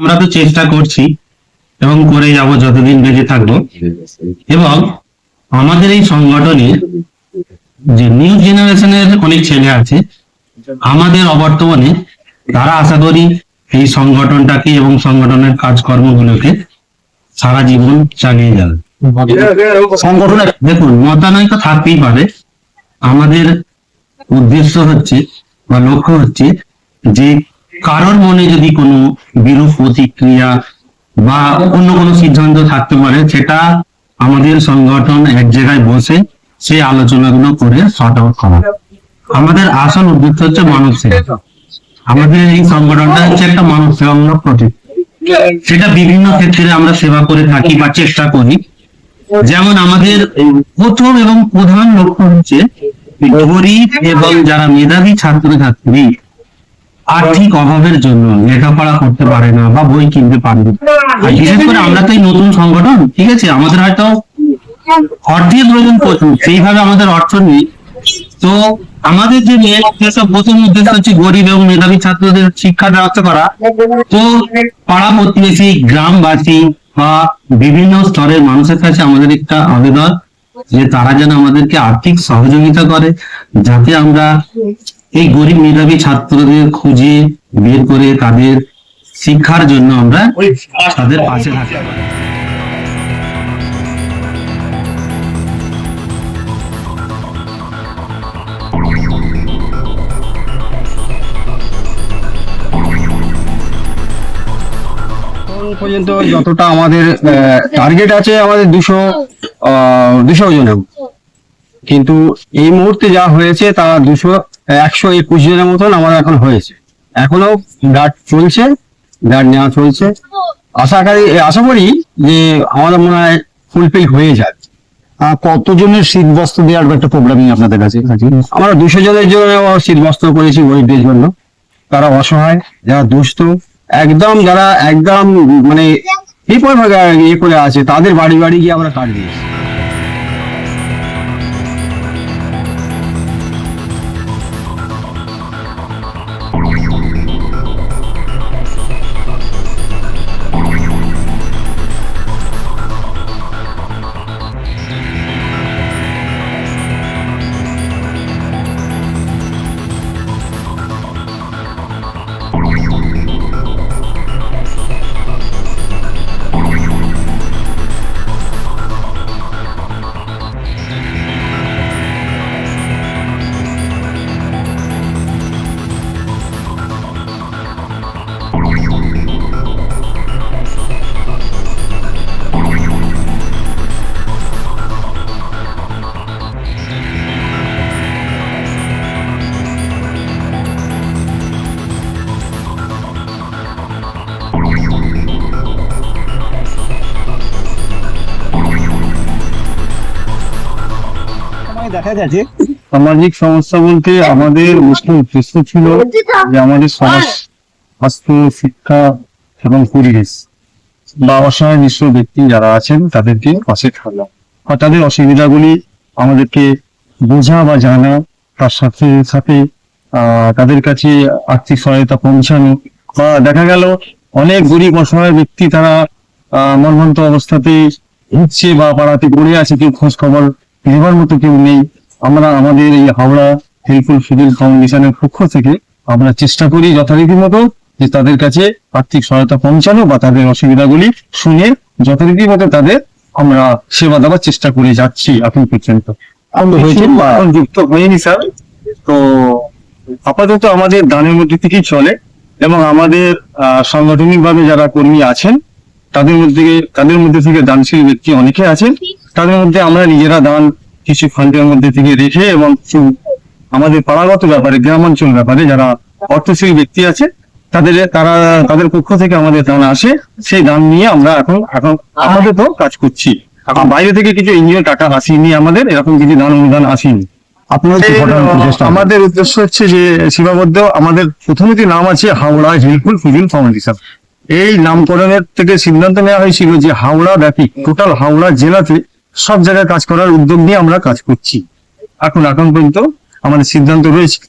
আমরা তো চেষ্টা করছি এবং করে যাব যতদিন বেঁচে থাকব। এবং আমাদের এই সংগঠনে যে নিউ জেনারেশনের অনেক ছেলে আছে আমাদের অবর্তমানে তারা আশা করি এই সংগঠনটাকে এবং সংগঠনের কাজকর্মগুলোকে সারা জীবন চালিয়ে যাবে। সংগঠনের দেখুন মতানৈক্য থাকতেই পারে। আমাদের উদ্দেশ্য হচ্ছে বা লক্ষ্য হচ্ছে যে কারোর মনে যদি কোনো বিরূপ প্রতিক্রিয়া বা অন্য কোনো সিদ্ধান্ত থাকতে পারে, সেটা আমাদের সংগঠন এক জায়গায় বসে সেই আলোচনাগুলো করে সর্ট আউট করা। আমাদের আসল উদ্দেশ্য হচ্ছে মানব সেবা। আমাদের এই সংগঠনটা হচ্ছে একটা মানব সেবামূলক প্রতীক সেটা বিভিন্ন ক্ষেত্রে আমরা সেবা করে থাকি বা চেষ্টা করি। যেমন আমাদের প্রথম এবং প্রধান লক্ষ্য হচ্ছে গরিব এবং যারা মেধাবী ছাত্রছাত্রী আর্থিক অভাবের জন্য লেখাপড়া করতে পারে না বা বই কিনতে পারে না। বিশেষ করে আমরা তো এই নতুন সংগঠন, ঠিক আছে? আমাদের হয়তো অর্থের প্রয়োজন প্রচুর সেইভাবে আমাদের অর্থ নেই। তো আমাদের যে মেন প্রথম উদ্দেশ্য হচ্ছে গরিব এবং মেধাবী ছাত্রদের শিক্ষা ব্যবস্থা করা, তো পাড়া প্রতিবেশী, গ্রামবাসী বা বিভিন্ন স্তরের মানুষের কাছে আমাদের একটা আবেদন যে তারা যেন আমাদেরকে আর্থিক সহযোগিতা করে, যাতে আমরা এই গরিব মেধাবী ছাত্রদের খুঁজে বের করে তাদের শিক্ষার জন্য আমরা তাদের পাশে থাকতে পারি। পর্যন্ত যতটা আমাদের টার্গেট আছে আমাদের দুশো দুশো জনের কিন্তু এই মুহূর্তে যা হয়েছে তা দুশো একশো একুশ জনের মতন আমার এখন হয়েছে। এখনও গার্ড চলছে গার্ড নেওয়া চলছে। আশা করি আশা করি যে আমাদের মনে হয় ফুলফিল হয়ে যাবে। কতজনের শীত বস্ত্র দেওয়ার একটা প্রোগ্রামিং আপনাদের কাছে? আমরা দুশো জনের জন্য শীত বস্ত্র করেছি গরিবদের জন্য। তারা অসহায় যারা দুস্থ একদম যারা একদম মানে বিপদ ভাগে ইয়ে করে আছে তাদের বাড়ি বাড়ি গিয়ে আমরা কার্ড দিয়েছি। দেখা গেছে। সামাজিক সমস্যা বলতে আমাদের মুখ্য উদ্দেশ্য ছিল যে আমাদের সমাজ, স্বাস্থ্য, শিক্ষা এবং পরিবেশ। বা অসহায় নিঃস্ব ব্যক্তি যারা আছেন, তাদেরকে পাশে থাকা তাদের অসুবিধাগুলি আমাদেরকে বোঝা বা জানা, তার সাথে সাথে তাদের কাছে আর্থিক সহায়তা পৌঁছানো। বা দেখা গেল, অনেক গরিব অসহায় ব্যক্তি তারা মর্মান্ত অবস্থাতে ভুগছে বা পাড়াতে পড়ে আছে, কেউ খোঁজ খবর নেবার মতো কেউ নেই। আমরা আমাদের এই হাওড়া হেল্পফুল ফিডিল ফাউন্ডেশনের পক্ষ থেকে আমরা চেষ্টা করি যথারীতি মতো যে তাদের কাছে আর্থিক সহায়তা পৌঁছানো বা তাদের অসুবিধাগুলি শুনে যথারীতি মতো তাদের আমরা সেবা দেওয়ার চেষ্টা করে যাচ্ছি এখন পর্যন্ত। যুক্ত হয়নি স্যার। তো আপাতত আমাদের দানের মধ্যে থেকেই চলে এবং আমাদের সাংগঠনিক ভাবে যারা কর্মী আছেন তাদের মধ্যে তাদের মধ্যে থেকে দানশীল ব্যক্তি অনেকে আছেন। তাদের মধ্যে আমরা নিজেরা দান কিছু ফান্ডের মধ্যে থেকে রেখে এবং কিছু আমাদের পাড়াগত ব্যাপারে গ্রামাঞ্চল ব্যাপারে যারা অর্থশীল ব্যক্তি আছে তাদের তারা তাদের পক্ষ থেকে আমাদের দান আসে। সেই দান নিয়ে আমরা এখন এখন আমাদের তো কাজ করছি। এখন বাইরে থেকে কিছু এনজিও টাকা আসেনি আমাদের এরকম কিছু দান অনুদান আসেনি। আমাদের উদ্দেশ্য হচ্ছে যে সীমাবদ্ধ আমাদের প্রথমত নাম আছে হাওড়া হেল্পফুল ফুজিল ফাউন্ডেশন। এই নামকরণের থেকে সিদ্ধান্ত নেওয়া হয়েছিল যে হাওড়া ব্যাপী টোটাল হাওড়া জেলাতে সব জায়গায় কাজ করার উদ্যোগ নিয়ে আমরা কাজ করছি। এখন এখন পর্যন্ত আমাদের সিদ্ধান্ত রয়েছে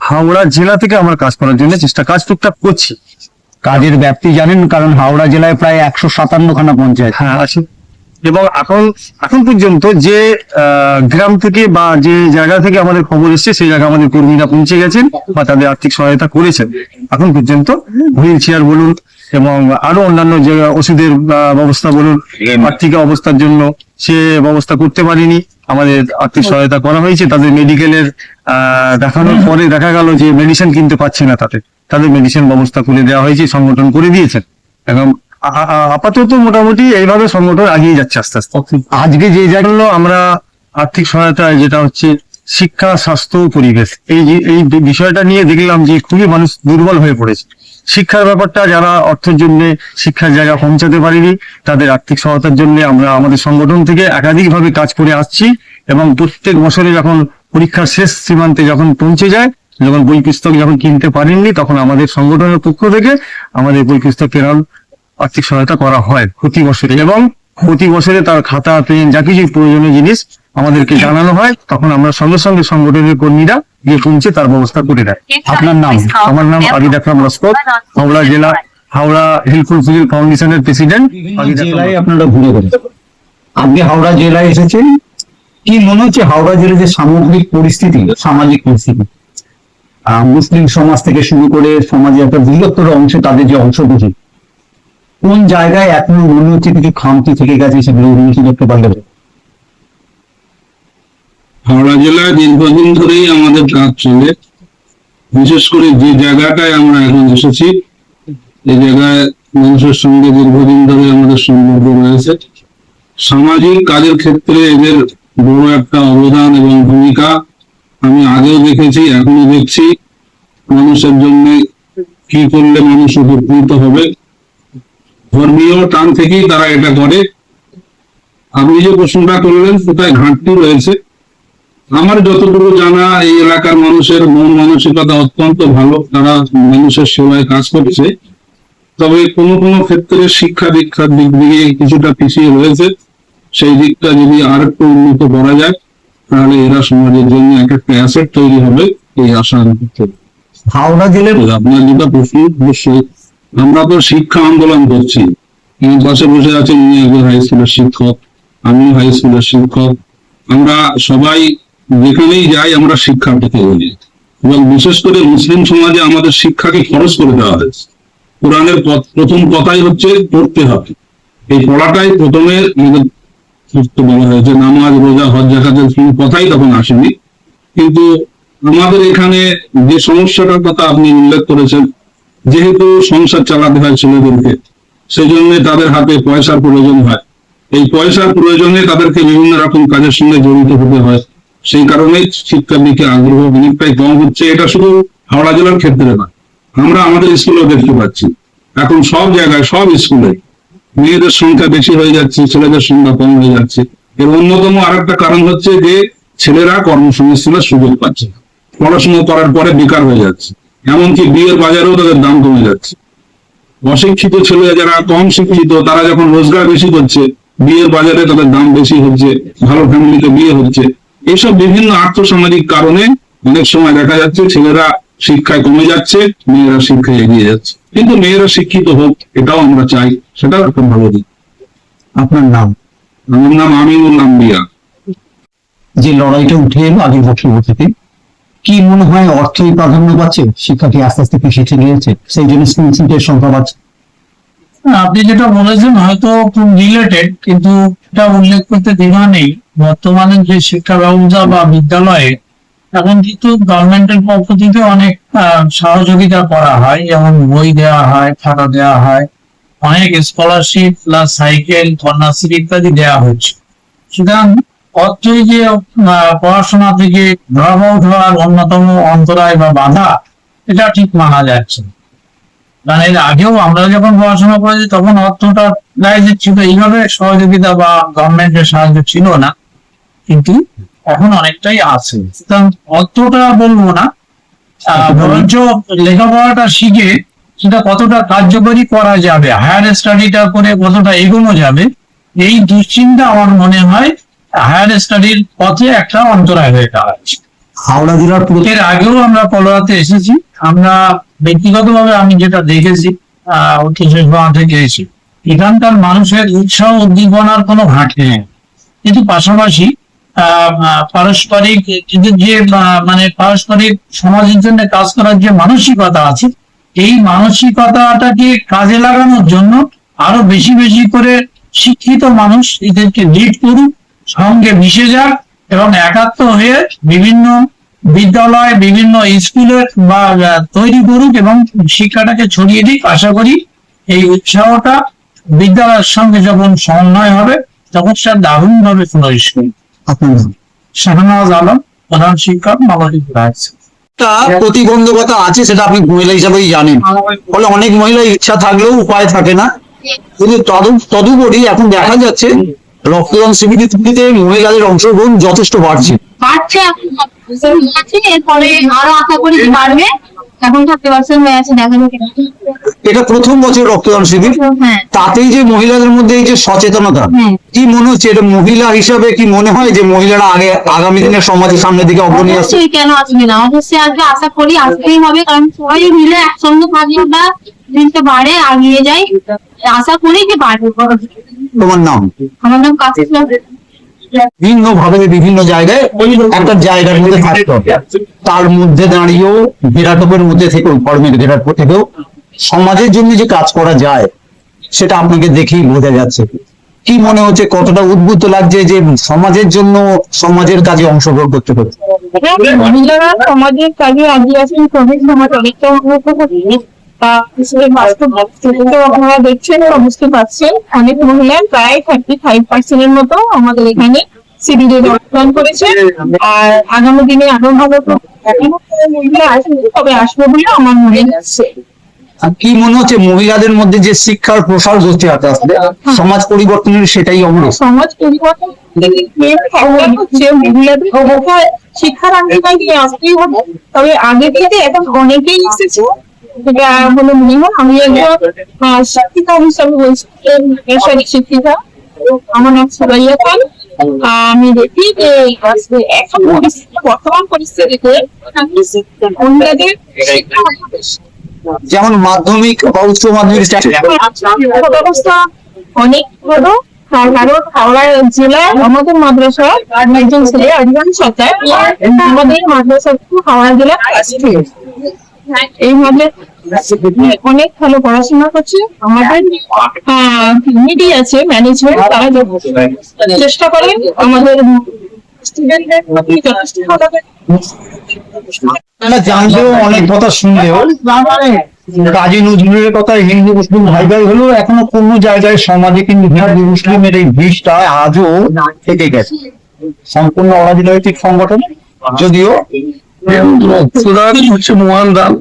হাওড়া জেলা থেকে আমরা কাজ করার জন্য চেষ্টা কাজ টুকটাক করছি। কাজের ব্যাপ্তি জানেন কারণ হাওড়া জেলায় প্রায় একশো সাতান্ন খানা পঞ্চায়েত। হ্যাঁ আছে। এবং এখন এখন পর্যন্ত যে আহ, গ্রাম থেকে বা যে জায়গা থেকে আমাদের খবর এসছে সেই জায়গায় আমাদের কর্মীরা পৌঁছে গেছেন বা তাদের আর্থিক সহায়তা করেছেন। এখন পর্যন্ত হুইল চেয়ার বলুন এবং আরও অন্যান্য যে ওষুধের আহ, ব্যবস্থা বলুন আর্থিক অবস্থার জন্য সে ব্যবস্থা করতে পারিনি। আমাদের আর্থিক সহায়তা করা হয়েছে তাদের মেডিকেলের দেখানোর পরে দেখা গেল যে মেডিসিন কিনতে পারছে না তাদের। তাদের মেডিসিন ব্যবস্থা করে দেওয়া হয়েছে সংগঠন করে দিয়েছেন। এবং আপাতত মোটামুটি এইভাবে সংগঠন এগিয়ে যাচ্ছে আস্তে আস্তে। আজকে যে জন্য আমরা আর্থিক সহায়তা যেটা হচ্ছে শিক্ষা স্বাস্থ্য পরিবেশ এই যে এই বিষয়টা নিয়ে দেখলাম যে খুবই মানুষ দুর্বল হয়ে পড়েছে। শিক্ষার ব্যাপারটা যারা অর্থের জন্য শিক্ষার জায়গা পৌঁছাতে পারিনি, তাদের আর্থিক সহায়তার জন্য আমরা আমাদের সংগঠন থেকে একাধিকভাবে কাজ করে আসছি এবং প্রত্যেক বছরে যখন পরীক্ষার শেষ সীমান্তে যখন পৌঁছে যায়, যখন বই পুস্তক যখন কিনতে পারেননি, তখন আমাদের সংগঠনের পক্ষ থেকে আমাদের বই পুস্তক কেনার আর্থিক সহায়তা করা হয় প্রতি বছরে। এবং প্রতি বছরে তার খাতা, পেন যা কিছু প্রয়োজনীয় জিনিস আমাদেরকে জানানো হয়, তখন আমরা সঙ্গে সঙ্গে সংগঠনের কর্মীরা গিয়ে পৌঁছে তার ব্যবস্থা করে দেয়। আপনার নাম? আমার নাম আবিদ আকরাম লস্কর হাওড়া জেলা হাওড়া হেল্পফুল ফিজিল ফাউন্ডেশনের প্রেসিডেন্ট জেলায় আপনারা ঘুরে বেড়াচ্ছেন আজকে হাওড়া জেলায় এসেছেন কি মনে হচ্ছে হাওড়া জেলার যে সামগ্রিক পরিস্থিতি সামাজিক পরিস্থিতি? আহ, মুসলিম সমাজ থেকে শুরু করে সমাজের একটা বৃহত্তর অংশ তাদের যে অংশগ্রহণ কোন জায়গায় এখনও মনে হচ্ছে কিছু খামতি থেকে গেছে সেগুলো উন্নতি করতে পারলে হাওড়া জেলায় দীর্ঘদিন ধরেই আমাদের কাজ চলে। বিশেষ করে যে জায়গাটায় আমরা এখন এসেছি এই জায়গায় মানুষের সঙ্গে দীর্ঘদিন ধরে আমাদের সম্পর্ক রয়েছে। সামাজিক কাজের ক্ষেত্রে এদের বড় একটা অবদান এবং ভূমিকা আমি আগেও দেখেছি, এখনও দেখছি। মানুষের জন্য কি করলে মানুষ উপকৃত হবে? ধর্মীয় টান থেকেই তারা এটা করে। আপনি যে প্রশ্নটা করলেন কোথায় ঘাটতি রয়েছে। আমার যতটুকু জানা এই এলাকার মানুষের মন মানসিকতা অত্যন্ত ভালো। তারা মানুষের সেবায় কাজ করছে। তবে কোনো কোনো ক্ষেত্রে শিক্ষা দীক্ষার দিক দিয়ে কিছুটা পিছিয়ে রয়েছে। সেই দিকটা যদি আর একটু উন্নত করা যায় তাহলে এরা সমাজের জন্য এক একটা অ্যাসেট তৈরি হবে এই আশা। হাওড়া জেলার আপনার যেটা প্রশ্ন অবশ্যই। আমরা তো শিক্ষা আন্দোলন করছি। পাশে বসে আছেন উনি একজন হাই স্কুলের শিক্ষক আমিও হাই স্কুলের শিক্ষক। আমরা সবাই যেখানেই যাই আমরা শিক্ষা পেতে বলি এবং বিশেষ করে মুসলিম সমাজে আমাদের শিক্ষাকে খরচ করে দেওয়া হয়েছে। কোরআনের প্রথম কথাই হচ্ছে পড়তে হবে। এই পড়াটাই প্রথমে বলা হয়েছে নামাজ, রোজা, হজ, জাকাতের কোনো কথাই তখন আসেনি। কিন্তু আমাদের এখানে যে সমস্যাটার কথা আপনি উল্লেখ করেছেন, যেহেতু সংসার চালাতে হয় ছেলেদেরকে সেই জন্য তাদের হাতে পয়সার প্রয়োজন হয়। এই পয়সার প্রয়োজনে তাদেরকে বিভিন্ন রকম কাজের সঙ্গে জড়িত হতে হয়। সেই কারণে শিক্ষার দিকে আগ্রহ অনেকটাই কম হচ্ছে। এটা শুধু হাওড়া জেলার ক্ষেত্রে নয়, আমরা আমাদের স্কুলেও দেখতে পাচ্ছি। এখন সব জায়গায়, সব স্কুলে মেয়েদের সংখ্যা বেশি হয়ে যাচ্ছে, ছেলেদের সংখ্যা কম হয়ে যাচ্ছে। এর অন্যতম আরেকটা কারণ হচ্ছে যে ছেলেরা কর্মসংস্থানের সুযোগ পাচ্ছে না। পড়াশোনা করার পরে বেকার হয়ে যাচ্ছে। এমনকি বিয়ের বাজারেও তাদের দাম কমে যাচ্ছে। অশিক্ষিত ছেলে যারা কম শিক্ষিত, তারা যখন রোজগার বেশি করছে, বিয়ের বাজারে তাদের দাম বেশি হচ্ছে, ভালো ফ্যামিলিতে বিয়ে হচ্ছে এইসব বিভিন্ন আর্থসামাজিক কারণে অনেক সময় দেখা যাচ্ছে ছেলেরা শিক্ষায় কমে যাচ্ছে মেয়েরা শিক্ষায় এগিয়ে যাচ্ছে। কিন্তু মেয়েরা শিক্ষিত হোক এটাও আমরা চাই সেটাও একটা ভালো দিক। আপনার নাম? আমার নাম আমিনুল আম্বিয়া। যে লড়াইটা উঠে এলো আগের বক্তব্য থেকে কি মনে হয় অর্থই প্রাধান্য পাচ্ছে? শিক্ষাকে আস্তে আস্তে পিছিয়ে চলে যাচ্ছে সেই জন্য স্কুল সিটের সংখ্যা বাড়ছে। আপনি যেটা বলেছেন হয়তো খুব রিলেটেড কিন্তু এটা উল্লেখ করতে দ্বিধা নেই। বর্তমানে যে শিক্ষা ব্যবস্থা বা বিদ্যালয়ে, এখন কিন্তু গভর্নমেন্টের পক্ষ থেকে অনেক সহযোগিতা করা হয়। যেমন বই দেওয়া হয়, খাতা দেওয়া হয়। অনেক স্কলারশিপ প্লাস সাইকেল কন্যাশ্রী ইত্যাদি দেওয়া হচ্ছে। সুতরাং অর্থই যে পড়াশোনা থেকে ড্রপ আউট হওয়ার অন্যতম অন্তরায় বা বাধা, এটা ঠিক মানা যাচ্ছে না। কারণ এর আগেও আমরা যখন পড়াশোনা করেছি তখন অর্থটা রাইজের ছিল। এইভাবে সহযোগিতা বা গভর্নমেন্টের সাহায্য ছিল না। কিন্তু এখন অনেকটাই আছে। অর্থটা বলব না। বরঞ্চ লেখাপড়াটা শিখে সেটা কতটা কার্যকরী করা যাবে হায়ার স্টাডিটা করে কতটা এগোনো যাবে এই দুশ্চিন্তা আমার মনে হয় হায়ার স্টাডির পথে একটা অন্তরায় হয়ে দাঁড়াচ্ছে। হাওড়া জেলার এর আগেও আমরা কলোরাতে এসেছি। আমরা ব্যক্তিগতভাবে আমি যেটা দেখেছি ঐতিহ্য থেকে এসে এখানকার মানুষের উৎসাহ উদ্দীপনার কোনো ঘাটতি নেই। কিন্তু পাশাপাশি পারস্পরিক যে মানে পারস্পরিক সমাজের জন্য কাজ করার যে মানসিকতা আছে, এই মানসিকতাটাকে কাজে লাগানোর জন্য আরও বেশি বেশি করে শিক্ষিত মানুষ এদেরকে লিড করুক, সঙ্গে মিশে যাক এবং একাত্ম হয়ে বিভিন্ন বিদ্যালয় বিভিন্ন স্কুলে বা তৈরি করুক এবং শিক্ষাটাকে ছড়িয়ে দিক আশা করি এই উৎসাহটা বিদ্যালয়ের সঙ্গে যখন সমন্বয় হবে তখন সেটা দারুণ ভাবে শাহনাজ আলম প্রধান শিক্ষক একটা প্রতিবন্ধকতা আছে সেটা আপনি মহিলা হিসাবেই জানেন। ফলে অনেক মহিলা ইচ্ছা থাকলেও উপায় থাকে না। কিন্তু তদুপরি এখন দেখা যাচ্ছে রক্তদান শিবিরটিতে মহিলাদের অংশগ্রহণ যথেষ্ট বাড়ছে। বাড়ছে এরপরে আরও আশা করি বাড়বে। এখন থার্টি পার্সেন্ট হয়ে আছে দেখা যাক এটা প্রথম বছর রক্তদান শিবির। হ্যাঁ। তাতেই যে মহিলাদের মধ্যে এই যে সচেতনতা হ্যাঁ। কি মনে হচ্ছে এটা মহিলা হিসাবে কি মনে হয় যে মহিলারা আগে আগামী দিনে সমাজের সামনের দিকে অগ্রণী আসছে কেন আসবে না? অবশ্যই আসবে আশা করি আসতেই হবে কারণ সবাই মিলে একসঙ্গে থাকলে আমরা জিনিসটা বাড়ে আগিয়ে যাই আশা করি যে বাড়বে। তোমার নাম? আমার নাম কাশিস ভিন্ন ভাবে বিভিন্ন জায়গায় একটা জায়গার মধ্যে থাকতে তার মধ্যে দাঁড়িয়েও মধ্যে থেকেও থেকেও সমাজের জন্য যে কাজ করা যায়, সেটা আপনাকে দেখেই বোঝা যাচ্ছে। কি মনে হচ্ছে, কতটা উদ্বুদ্ধ লাগছে যে সমাজের জন্য সমাজের কাজে অংশগ্রহণ করতে পারে মহিলারা সমাজের কাজে সমাজ অনেকটা উন্নত হচ্ছে তা হিসেবে বাস্তব বাস্তবতা আপনারা দেখছেন বা বুঝতে পারছেন। অনেক মহিলা প্রায় থার্টি ফাইভ পার্সেন্টের মতো আমাদের এখানে সিবিডি রক্তদান করেছে আর আগামী দিনে আরও ভালো করে এখনও কোনো মহিলা আসেনি তবে আসবে বলে আমার মনে হচ্ছে। কি মনে হচ্ছে মহিলাদের মধ্যে যে শিক্ষার প্রসার ঘটছে আস্তে আস্তে সমাজ পরিবর্তনের সেটাই অঙ্গ সমাজ পরিবর্তন হচ্ছে মহিলাদের শিক্ষার অঙ্গীকার নিয়ে আসতেই হবে? তবে আগে থেকে এখন অনেকেই এসেছে। হলো মিনিমাম আমি একজন শিক্ষিকা হিসাবে বলছি পেশারি শিক্ষিকা। আমার নাম সুরাইয়া খান। আমি দেখি যে এখন পরিস্থিতি বর্তমান পরিস্থিতিতে মহিলাদের শিক্ষা যেমন মাধ্যমিক বা উচ্চ মাধ্যমিক শিক্ষা ব্যবস্থা অনেক বড় তার কারণ হাওড়া জেলায় আমাদের মাদ্রাসা একজন ছেলে অরিজন সরকার। আমাদের মাদ্রাসা হাওড়া জেলার এই মাদ্রাসা অনেক ভালো পড়াশোনা করছে। আমাদের আছে ম্যানেজমেন্ট তারা চেষ্টা আমাদের কথা নজরুলের কথা হিন্দু ভাই ভাই হলেও এখনও কোনো জায়গায় সমাজে কিন্তু এই আজও থেকে গেছে। সম্পূর্ণ অরাজনৈতিক সংগঠন, যদিও রক্তদান হচ্ছে মহান দান।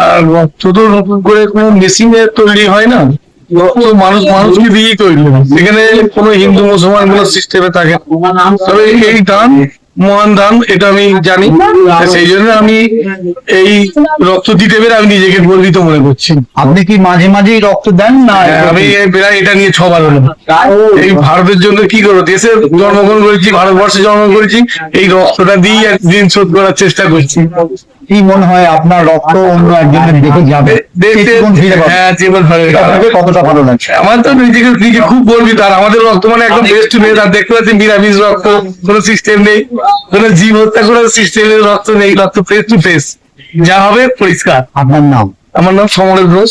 আর রক্ত তো নতুন করে কোনো মেশিনে তৈরি হয় না। রক্ত মানুষ মানুষকে দিয়েই তৈরি হয়। সেখানে কোনো হিন্দু মুসলমানগুলো সিস্টেমে থাকে। তবে এই দান মহান দান এটা আমি জানি। সেই জন্য আমি এই রক্ত দিতে পেরে আমি নিজেকে গর্বিত মনে করছি। আপনি কি মাঝে মাঝে রক্ত দেন না হ্যাঁ, আমি প্রায় এটা নিয়ে ছবার হলো এই ভারতের জন্য কি করব? দেশে জন্মগ্রহণ করেছি ভারতবর্ষে জন্মগ্রহণ করেছি এই রক্তটা দিয়ে দিন শোধ করার চেষ্টা করছি। কি মনে হয় আপনার রক্ত অন্য একজনের দেখে যাবে। হ্যাঁ জীবন কতটা ভালো লাগছে আমার তো নিজেকে নিজে খুব গর্বিত। আর আমাদের রক্ত মানে একদম বেস্ট টু বেস্ট আর দেখতে পাচ্ছি নিরামিষ রক্ত কোনো সিস্টেম নেই কোনো জীব হত্যা করার সিস্টেমের রক্ত নেই রক্ত ফেস টু ফেস যা হবে পরিষ্কার। আপনার নাম? আমার নাম সমরেশ ঘোষ।